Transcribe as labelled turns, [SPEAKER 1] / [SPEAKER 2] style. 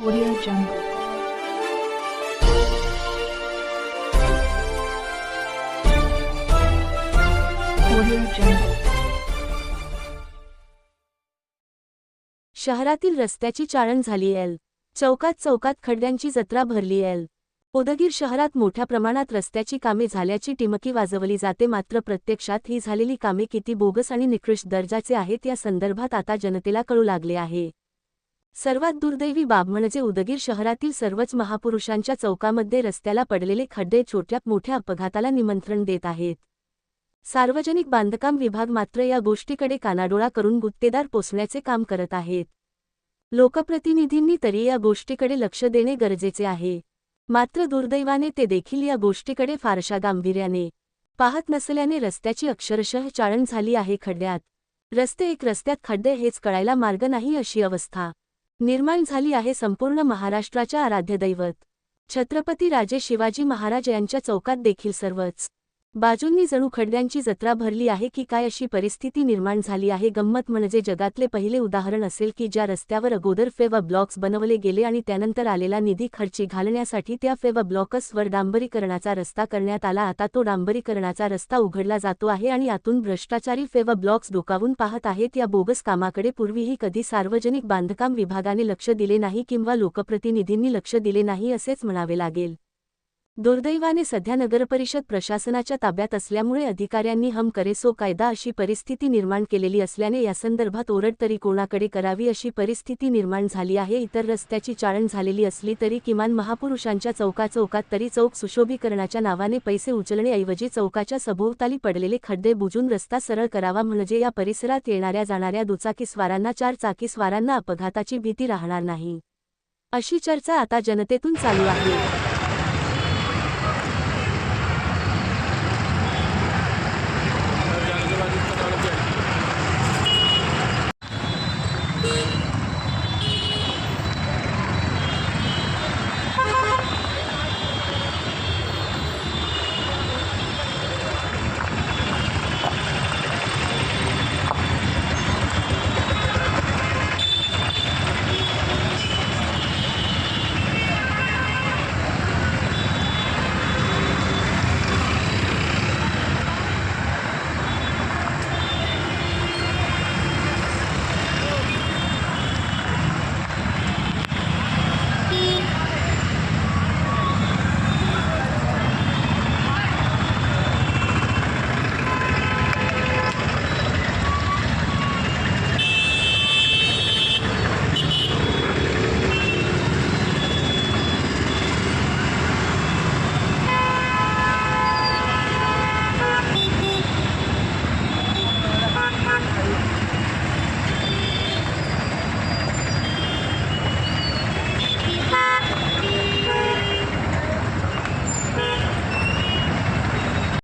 [SPEAKER 1] Audio Jungle.
[SPEAKER 2] शहरातील रस्त्याची चाळण झाली एल. चौकात चौकात खड्ड्यांची जत्रा भरली एल. ओदगीर शहरात मोठ्या प्रमाणात रस्त्याची कामे झाल्याची टिमकी वाजवली जाते. मात्र प्रत्यक्षात ही झालेली कामे किती बोगस आणि निकृष्ट दर्जाचे आहेत या संदर्भात आता जनतेला कळू लागले आहे. सर्वात दुर्दैवी बाब म्हणजे उदगीर शहरातील सर्वच महापुरुषांच्या चौकामध्ये रस्त्याला पडलेले खड्डे छोट्या मोठ्या अपघाताला निमंत्रण देत आहेत. सार्वजनिक बांधकाम विभाग मात्र या गोष्टीकडे कानाडोळा करून गुत्तेदार पोसण्याचे काम करत आहेत. लोकप्रतिनिधींनी तरी या गोष्टीकडे लक्ष देणे गरजेचे आहे. मात्र दुर्दैवाने ते देखील या गोष्टीकडे फारशा गांभीर्याने पाहत नसल्याने रस्त्याची अक्षरशः चाळण झाली आहे खड्ड्यात. रस्ते एक रस्त्यात खड्डे हेच कळायला मार्ग नाही अशी अवस्था. निर्माण झाली आहे संपूर्ण महाराष्ट्राच्या आराध्यदैवत छत्रपती राजे शिवाजी महाराज यांच्या चौकात देखील सर्वच बाजूंनी जणू खड्ड्यांची जत्रा भरली आहे की काय अशी परिस्थिती निर्माण झाली आहे? गंमत म्हणजे जगातले पहिले उदाहरण असेल की ज्या रस्त्यावर अगोदर फेवा ब्लॉक्स बनवले गेले आणि त्यानंतर आलेला निधी खर्ची घालण्यासाठी त्या फेवा ब्लॉक्सवर डांबरीकरणाचा रस्ता करण्यात आला. आता तो डांबरीकरणाचा रस्ता उघडला जातो आहे आणि आतून भ्रष्टाचारी फेवा ब्लॉक्स डोकावून पाहत आहेत. या बोगस कामाकडे पूर्वीही कधी सार्वजनिक बांधकाम विभागाने लक्ष दिले नाही किंवा लोकप्रतिनिधींनी लक्ष दिले नाही असेच म्हणावे लागेल. दुर्दैवाने सध्या नगरपरिषद प्रशासनाच्या ताब्यात असल्यामुळे अधिकाऱ्यांनी हम करेसो कायदा अशी परिस्थिती निर्माण केलेली असल्याने यासंदर्भात ओरड तरी कोणाकडे करावी अशी परिस्थिती निर्माण झाली आहे. इतर रस्त्याची चाळण झालेली असली तरी किमान महापुरुषांच्या चौकाचौकात तरी चौक सुशोभीकरणाच्या नावाने पैसे उचलण्याऐवजी चौकाच्या सभोवताली पडलेले खड्डे बुजून रस्ता सरळ करावा म्हणजे या परिसरात येणाऱ्या जाणाऱ्या दुचाकीस्वारांना चार चाकीस्वारांना अपघाताची भीती राहणार नाही. अशी चर्चा आता जनतेतून चालू आहे. Thank you.